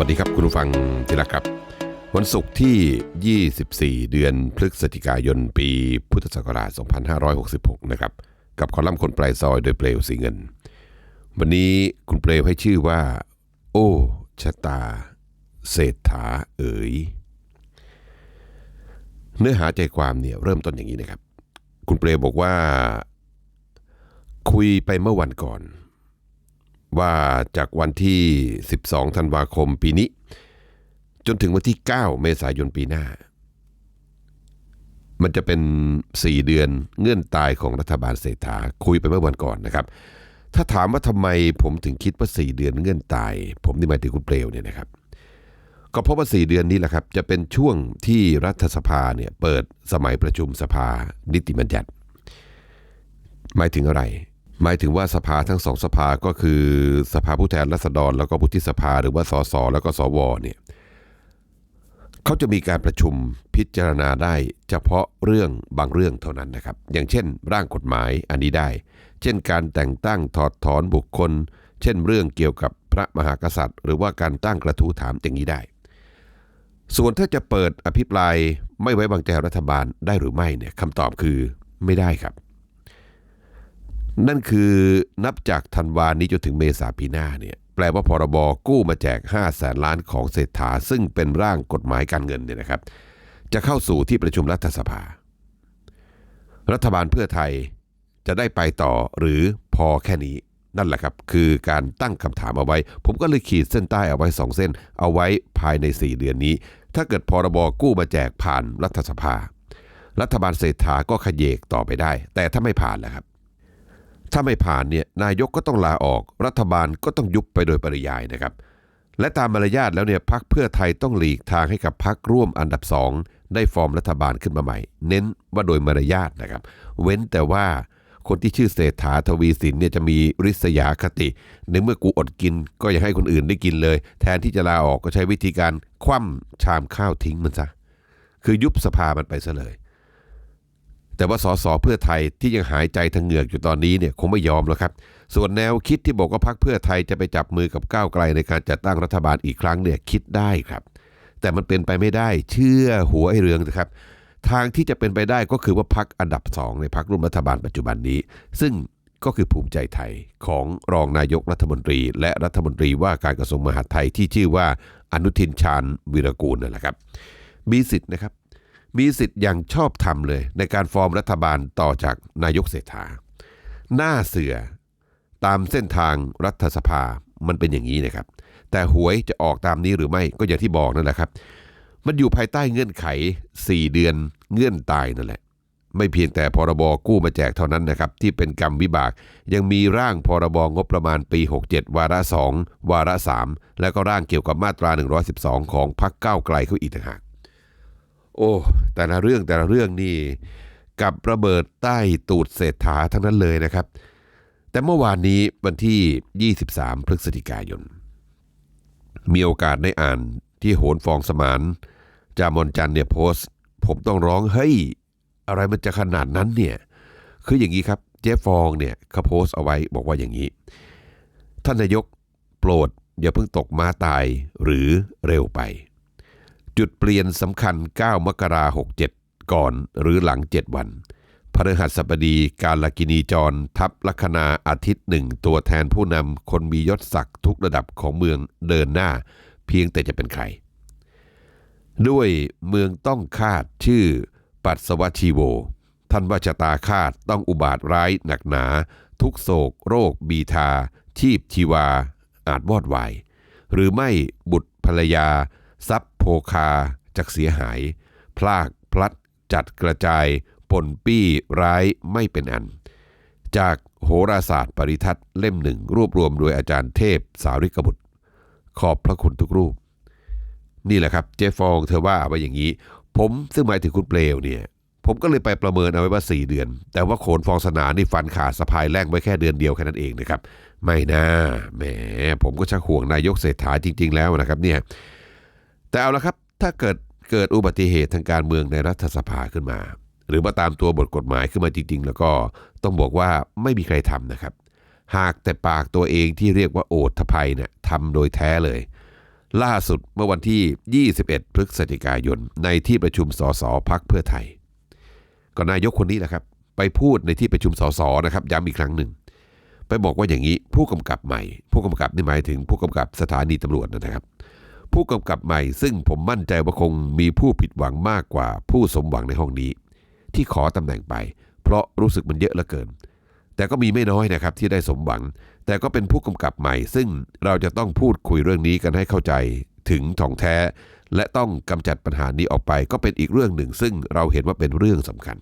วัสดีครับคุณผู้ฟังที่รักครับ วันศุกร์ที่ 24 เดือนพฤศจิกายนปีพุทธศักราช 2566 นะครับ กับคอลัมน์คนปลายซอยโดยเปลวสีเงิน วันนี้คุณเปลวให้ชื่อว่า โอ้ชะตา เศรษฐาเอ๋ย เนื้อหาใจความเนี่ยเริ่มต้นอย่างนี้นะครับ คุณเปลวบอกว่า คุยไปเมื่อวันก่อน ว่าจากวันที่ 12 ธันวาคมปีนี้ จนถึงวันที่ 9 เมษายนปีหน้า มันจะเป็น 4 เดือนเงื่อนตายของรัฐบาลเศรษฐาคุยไปเมื่อวันก่อนนะครับ ถ้าถามว่าทำไมผมถึงคิดว่า 4 เดือนเงื่อนตาย ผมนี่หมายถึงคุณเปลวเนี่ยนะครับ ก็เพราะว่า 4 เดือนนี้แหละครับ จะเป็นช่วงที่รัฐสภาเนี่ยเปิดสมัยประชุมสภานิติบัญญัติ หมายถึงอะไร หมายถึงว่าสภาทั้งสองสภาก็คือสภาผู้แทนราษฎร แล้วก็วุฒิสภาหรือว่าสสแล้วก็สวเนี่ยเขาจะมีการประชุมพิจารณาได้เฉพาะเรื่องบางเรื่องเท่านั้นนะครับ อย่างเช่น ร่างกฎหมายอันนี้ได้ เช่น การแต่งตั้งถอดถอนบุคคล เช่น เรื่องเกี่ยวกับพระมหากษัตริย์ หรือว่าการตั้งกระทู้ถามอย่างนี้ได้ ส่วนถ้าจะเปิดอภิปรายไม่ไว้วางใจรัฐบาลได้หรือไม่เนี่ยคำตอบคือไม่ได้ครับ นั่นคือนับจากธันวานี้จนถึงเมษาปีหน้าเนี่ยแปลว่าพรบกู้มาแจก5แสนล้านของเศรษฐา ซึ่งเป็นร่างกฎหมายการเงินเนี่ยนะครับ จะเข้าสู่ที่ประชุมรัฐสภา รัฐบาลเพื่อไทยจะได้ไปต่อหรือพอแค่นี้นั่นแหละครับ คือการตั้งคำถามเอาไว้ ผมก็เลยขีดเส้นใต้เอาไว้ 2 เส้น เอาไว้ภายใน 4 เดือนนี้ ถ้าเกิดพรบกู้มาแจกผ่านรัฐสภา รัฐบาลเศรษฐาก็ขยเยกต่อไปได้ แต่ถ้าไม่ผ่านแหละครับ ถ้าไม่ผ่านเนี่ยนายกก็ต้องลาออก รัฐบาลก็ต้องยุบไปโดยปริยายนะครับ และตามมารยาทแล้วเนี่ยพักเพื่อไทยต้องหลีกทางให้กับพักร่วมอันดับสองได้ฟอร์มรัฐบาลขึ้นมาใหม่ เน้นว่าโดยมารยาทนะครับ เว้นแต่ว่าคนที่ชื่อเศรษฐาทวีสินเนี่ยจะมีริษยาคติ ในเมื่อกูอดกินก็อย่าให้คนอื่นได้กินเลย แทนที่จะลาออกก็ใช้วิธีการคว่ำชามข้าวทิ้งมันซะคือยุบสภามันไปซะเลย แต่ว่าสสเพื่อไทยที่ยังหายใจทางเหงือกอยู่ตอนนี้เนี่ยคงไม่ยอมแล้วครับ ส่วนแนวคิดที่บอกว่าพรรคเพื่อไทยจะไปจับมือกับก้าวไกลในการจัดตั้งรัฐบาลอีกครั้งเนี่ยคิดได้ครับ แต่มันเป็นไปไม่ได้เชื่อหัวไอ้เรืองนะครับ ทางที่จะเป็นไปได้ก็คือว่าพรรคอันดับสองในพรรคร่วมรัฐบาลปัจจุบันนี้ ซึ่งก็คือภูมิใจไทยของรองนายกรัฐมนตรี และรัฐมนตรีว่าการกระทรวงมหาดไทยที่ชื่อว่าอนุทินชาญวีรกูลนั่นแหละครับมีสิทธิ์นะครับ มีสิทธิ์อย่างชอบธรรมเลย ในการฟอร์มรัฐบาลต่อจากนายกเศรษฐา หน้าเสือตามเส้นทางรัฐสภามันเป็นอย่างนี้นะครับ แต่หวยจะออกตามนี้หรือไม่ก็อย่างที่บอกนั่นแหละครับ มันอยู่ภายใต้เงื่อนไข 4 เดือนเงื่อนตายนั่นแหละ ไม่เพียงแต่พรบกู้มาแจกเท่านั้นนะครับ ที่เป็นกรรมวิบาก ยังมีร่างพรบงบประมาณปี 67 วาระ2วาระ 3 แล้วก็ร่างเกี่ยวกับมาตรา 112 ของพรรคก้าวไกลเขาอีกต่างหาก โอ้ แต่ละเรื่องแต่ละเรื่องนี่กับระเบิดใต้ตูดเศรษฐาทั้งนั้นเลยนะครับ แต่เมื่อวานนี้วันที่ 23 พฤศจิกายน มีโอกาสได้อ่านที่โหนฟองสมานจามอนจันเนี่ยโพสต์ ผมต้องร้องเฮ้ย อะไรมันจะขนาดนั้นเนี่ย คืออย่างนี้ครับ เจ๊ฟองเนี่ยเขาโพสต์เอาไว้บอกว่าอย่างนี้ ท่านนายกโปรดอย่าเพิ่งตกม้าตายหรือเร็วไป จุดเปลี่ยนสำคัญ 9 มกราหก67ก่อนหรือหลัง 7 วันพฤหัสบดีการลกินีจร ทับลัคนาอาทิตย์หนึ่งตัวแทนผู้นำคนมียศศักดิ์ทุกระดับของเมืองเดินหน้า เพียงแต่จะเป็นใคร ด้วยเมืองต้องคาดชื่อปัสวชีโว ท่านว่าชะตาคาดต้องอุบาทร้ายหนักหนา ทุกโศก โรค บีทา ชีพชีวา อาจวอดวาย หรือไม่บุตรภรรยา ทรัพย์โภคาจักเสียหาย พลากพลัดจัดกระจายปนปี้ร้ายไม่เป็นอัน จากโหราศาสตร์ปริทัศน์เล่มหนึ่งรวบรวมโดยอาจารย์เทพสาริกบุตร ขอบพระคุณทุกรูป นี่แหละครับเจฟองเธอว่าไว้อย่างนี้ ผมซึ่งหมายถึงคุณเปลวเนี่ย ผมก็เลยไปประเมินเอาไว้ว่า 4 เดือน แต่ว่าโขนฟองสนานี่ฟันขาดสะพายแรงไว้แค่เดือนเดียวแค่นั้นเองนะครับ ไม่นะแหมผมก็ชักห่วงนายกเศรษฐาจริง ๆ แล้วนะครับเนี่ย แต่เอาละครับถ้าเกิดเกิดอุบัติเหตุทางการเมืองในรัฐสภาขึ้นมา หรือว่าตามตัวบทกฎหมายขึ้นมาจริง ๆ แล้วก็ต้องบอกว่าไม่มีใครทำนะครับ หากแต่ปากตัวเองที่เรียกว่าโอทภัยเนี่ยทำโดยแท้เลย ล่าสุดเมื่อวันที่ 21 พฤศจิกายน ในที่ประชุมสสพักเพื่อไทย ก็นายกคนนี้แหละครับ ไปพูดในที่ประชุมสสนะครับย้ำอีกครั้งหนึ่ง ไปบอกว่าอย่างนี้ผู้กำกับใหม่ ผู้กำกับนี่หมายถึงผู้กำกับสถานีตำรวจนะครับ ผู้กำกับใหม่ซึ่งผมมั่นใจว่าคงมีผู้ผิดหวังมากกว่าผู้สมหวังในห้องนี้ ที่ขอตำแหน่งไป เพราะรู้สึกมันเยอะเหลือเกิน แต่ก็มีไม่น้อยนะครับที่ได้สมหวัง แต่ก็เป็นผู้กำกับใหม่ ซึ่งเราจะต้องพูดคุยเรื่องนี้กันให้เข้าใจถึงถ่องแท้ และต้องกำจัดปัญหานี้ออกไป ก็เป็นอีกเรื่องหนึ่ง ซึ่งเราเห็นว่าเป็นเรื่องสำคัญ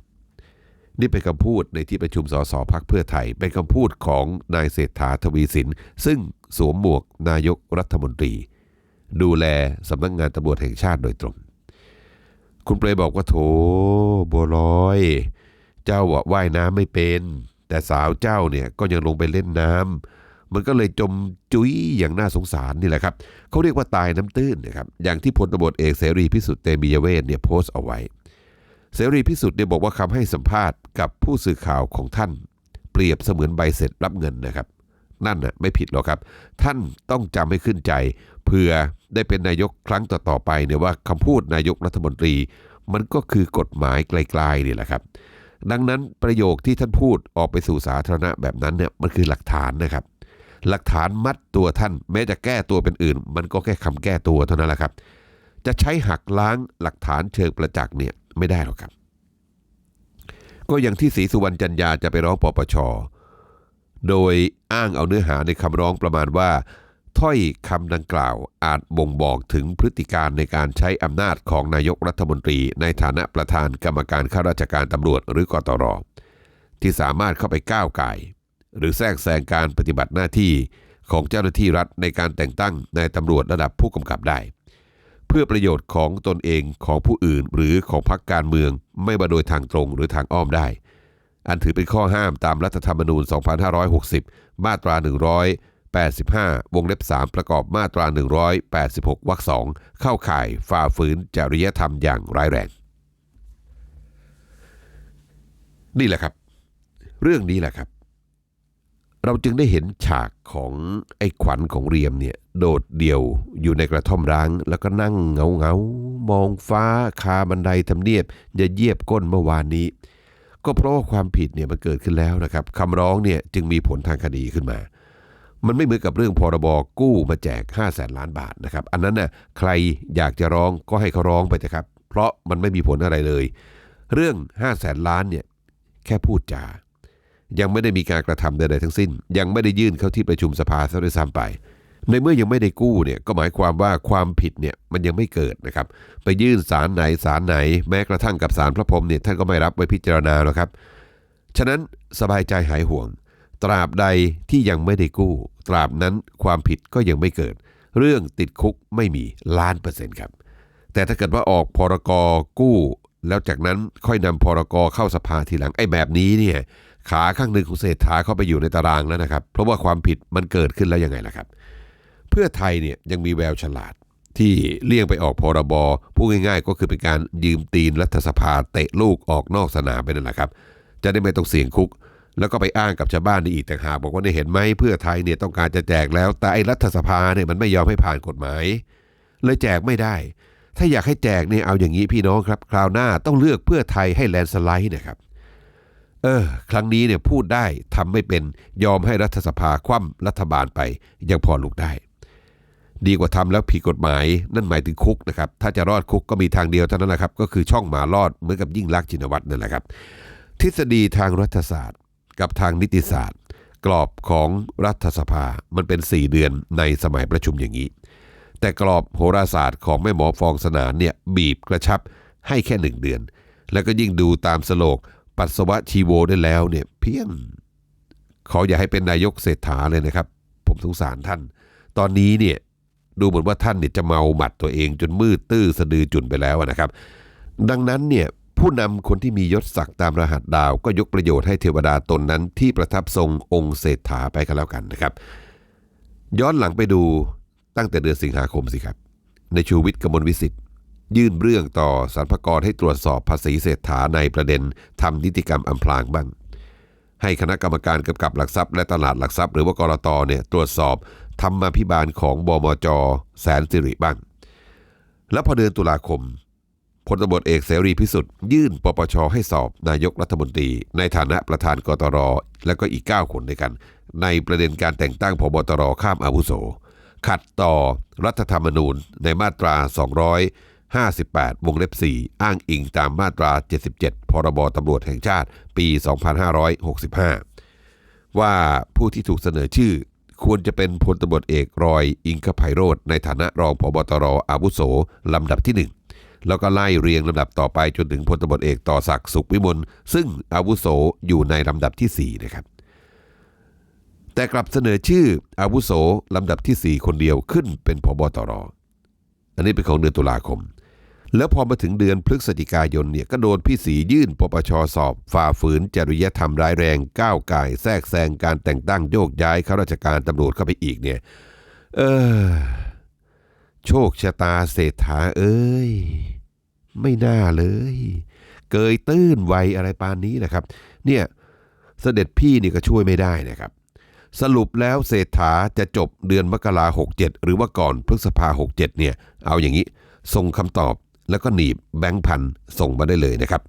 นี่เป็นคำพูดในที่ประชุมสสพักเพื่อไทย เป็นคำพูดของนายเศรษฐาทวีสิน ซึ่งสวมหมวกนายกรัฐมนตรี ดูแลสำนักงงานตำรวจแห่งชาติโดยตรง คุณเปรย์บอกว่าโถบัวลอย เจ้าว่ายน้ำไม่เป็น แต่สาวเจ้าเนี่ยก็ยังลงไปเล่นน้ำมันก็เลยจมจุ้ยอย่างน่าสงสารนี่แหละครับเขาเรียกว่าตายน้ำตื้นนะครับอย่างที่พลตำรวจเอกเสรีพิสุทธิ์เตมียเวทเนี่ยโพสต์เอาไว้ เสรีพิสุทธิ์เนี่ยบอกว่าคำให้สัมภาษณ์กับผู้สื่อข่าวของท่าน เปรียบเสมือนใบเสร็จรับเงินนะครับนั่นน่ะไม่ผิดหรอกครับ ท่านต้องจำให้ขึ้นใจเพื่อ ได้เป็นนายกครั้งต่อๆไปเนี่ยว่าคำพูดนายกรัฐมนตรี มันก็คือกฎหมายไกลๆนี่แหละครับ ดังนั้นประโยคที่ท่านพูดออกไปสู่สาธารณะแบบนั้นเนี่ยมันคือหลักฐานนะครับ หลักฐานมัดตัวท่าน แม้จะแก้ตัวเป็นอื่น มันก็แค่คำแก้ตัวเท่านั้นแหละครับ จะใช้หักล้างหลักฐานเชิงประจักษ์เนี่ยไม่ได้หรอกครับ ก็อย่างที่ศรีสุวรรณจันยาจะไปร้องปปชโดยอ้างเอาเนื้อหาในคำร้องประมาณว่า ถ้อยคำดังกล่าวอาจบ่งบอกถึงพฤติการในการใช้อำนาจของนายกรัฐมนตรีในฐานะประธานกรรมการข้าราชการตำรวจหรือกตร ที่สามารถเข้าไปก้าวไก่ หรือแทรกแซงการปฏิบัติหน้าที่ของเจ้าหน้าที่รัฐในการแต่งตั้งนายตำรวจระดับผู้กำกับได้ เพื่อประโยชน์ของตนเองของผู้อื่นหรือของพรรคการเมืองไม่มาโดยทางตรงหรือทางอ้อมได้ อันถือเป็นข้อห้ามตามรัฐธรรมนูญ 2560 มาตรา 100 85 วงเล็บ 3 ประกอบมาตรา 186 วรรค 2 เข้าข่ายฝ่าฝืนจริยธรรมอย่างร้ายแรง นี่แหละครับ เรื่องนี้แหละครับ เราจึงได้เห็นฉากของไอ้ขวัญของเรียมเนี่ย โดดเดี่ยวอยู่ในกระท่อมร้าง แล้วก็นั่งเงาเงาๆมองฟ้าคาบันไดทำเนียบจะเยียบก้นเมื่อวานนี้ ก็เพราะว่าความผิดเนี่ยมันเกิดขึ้นแล้วนะครับคำร้องเนี่ยจึงมีผลทางคดีขึ้นมา มันไม่เหมือนกับเรื่องพรบกู้มาแจก 5 0 0แสนล้านบาทนะครับ อันนั้นน่ะใครอยากจะร้องก็ให้เขาร้องไปเถอะครับ เพราะมันไม่มีผลอะไรเลย เรื่อง 5 0 0แสนล้านเนี่ยแค่พูดจา ยังไม่ได้มีการกระทำใดๆทั้งสิ้น ยังไม่ได้ยื่นเข้าที่ประชุมสภาซะด้วยซ้ำไป ในเมื่อยังไม่ได้กู้เนี่ยก็หมายความว่าความผิดเนี่ยมันยังไม่เกิดนะครับ ไปยื่นศาลไหนศาลไหน แม้กระทั่งกับศาลพระพรหมเนี่ยท่านก็ไม่รับไว้พิจารณาหรอกครับ ฉะนั้นสบายใจหายห่วง ตราบใดที่ยังไม่ได้กู้ ตราบนั้นความผิดก็ยังไม่เกิด เรื่องติดคุกไม่มีล้านเปอร์เซ็นต์ครับ แต่ถ้าเกิดว่าออกพรกกู้ แล้วจากนั้นค่อยนำพรกเข้าสภาทีหลังไอ้แบบนี้เนี่ยขาข้างหนึ่งของเศรษฐาเข้าไปอยู่ในตารางแล้วนะครับ เพราะว่าความผิดมันเกิดขึ้นแล้วยังไงล่ะครับ เพื่อไทยเนี่ยยังมีแววฉลาดที่เลี่ยงไปออกพรบพูดง่ายๆ ก็คือเป็นการยืมตีนรัฐสภาเตะลูกออกนอกสนามไปนั่นแหละครับ จะได้ไม่ต้องเสี่ยงคุก แล้วก็ไปอ้างกับชาวบ้านได้อีกแต่หากบอกว่าเนี่ยเห็นไหมเพื่อไทยเนี่ยต้องการจะแจกแล้ว แต่ไอ้รัฐสภาเนี่ยมันไม่ยอมให้ผ่านกฎหมาย เลยแจกไม่ได้ ถ้าอยากให้แจกเนี่ยเอาอย่างนี้พี่น้องครับ คราวหน้าต้องเลือกเพื่อไทยให้แลนสไลด์นะครับ เออ ครั้งนี้เนี่ยพูดได้ทำไม่เป็นยอมให้รัฐสภาคว่ำรัฐบาลไปยังพอลุกได้ ดีกว่าทำแล้วผิดกฎหมาย นั่นหมายถึงคุกนะครับ ถ้าจะรอดคุกก็มีทางเดียวเท่านั้นแหละครับ ก็คือช่องหมารอดเหมือนกับยิ่งลักษณ์ชินวัตรนั่นแหละครับ ทฤษฎีทางรัฐศาสตร์ กับทางนิติศาสตร์ กรอบของรัฐสภามันเป็น 4 เดือนในสมัยประชุมอย่างนี้ แต่กรอบโหราศาสตร์ของแม่หมอฟองสนานเนี่ยบีบกระชับให้แค่หนึ่งเดือน แล้วก็ยิ่งดูตามสโลก ปัสสาวะชีโวได้แล้วเนี่ยเพี้ยงขออย่าให้เป็นนายกเศรษฐาเลยนะครับ ผมสงสารท่าน ตอนนี้เนี่ยดูเหมือนว่าท่านเนี่ยจะเมาหมัดตัวเองจนมืดตื้อสะดือจุนไปแล้วนะครับ ดังนั้นเนี่ย ผู้นำคนที่มียศศักดิ์ตามรหัสดาวก็ยกประโยชน์ให้เทวดาตนนั้นที่ประทับทรงองค์เศรษฐาไปกันแล้วกันนะครับ ย้อนหลังไปดูตั้งแต่เดือนสิงหาคมสิครับ ในชูวิทย์กมลวิสิทธิ์ยื่นเรื่องต่อสรรพากรให้ตรวจสอบภาษีเศรษฐาในประเด็นทำนิติกรรมอำพรางบ้าง ให้คณะกรรมการกำกับหลักทรัพย์และตลาดหลักทรัพย์หรือว่ากรตเนี่ยตรวจสอบธรรมาภิบาลของบมจแสนสิริบ้าง แล้วพอเดือนตุลาคม พลตำรวจเอกเสรีพิสุทธิ์ยื่นปปชให้สอบนายกรัฐมนตรี ในฐานะประธานกตร และก็อีก 9 คนด้วยกัน ในประเด็นการแต่งตั้งพบตรข้ามอาวุโส ขัดต่อรัฐธรรมนูญในมาตรา 258 วงเล็บ 4 อ้างอิงตามมาตรา 77 พรบตำรวจแห่งชาติปี 2565 ว่าผู้ที่ถูกเสนอชื่อควรจะเป็นพลตำรวจเอกรอยอิงคไพโรธในฐานะรองพบตรอาวุโสลำดับที่หนึ่ง แล้วก็ไล่เรียงลำดับต่อไปจนถึงพลตำรวจเอกต่อศักดิ์สุขวิมลซึ่งอาวุโสอยู่ในลำดับที่สี่นะครับ แต่กลับเสนอชื่ออาวุโสลำดับที่ 4 คนเดียวขึ้นเป็นพบตรอันนี้เป็นของเดือนตุลาคม แล้วพอมาถึงเดือนพฤศจิกายนเนี่ยก็โดนพี่สียื่นปปชสอบ ฝ่าฝืนจริยธรรมร้ายแรงก้าวไก่แทรกแซงการแต่งตั้งโยกย้ายข้าราชการตำรวจเข้าไปอีกเนี่ย เออโชคชะตาเศรษฐาเอ้ย ไม่น่าเลย เกยตื้นไวอะไรปานนี้นะครับ เนี่ยเสด็จพี่นี่ก็ช่วยไม่ได้นะครับ สรุปแล้วเศรษฐาจะจบเดือนมกราหกเจ็ดหรือว่าก่อนพฤษภาหกเจ็ดเนี่ย เอาอย่างนี้ส่งคำตอบแล้วก็หนีบแบงค์พันส่งมาได้เลยนะครับ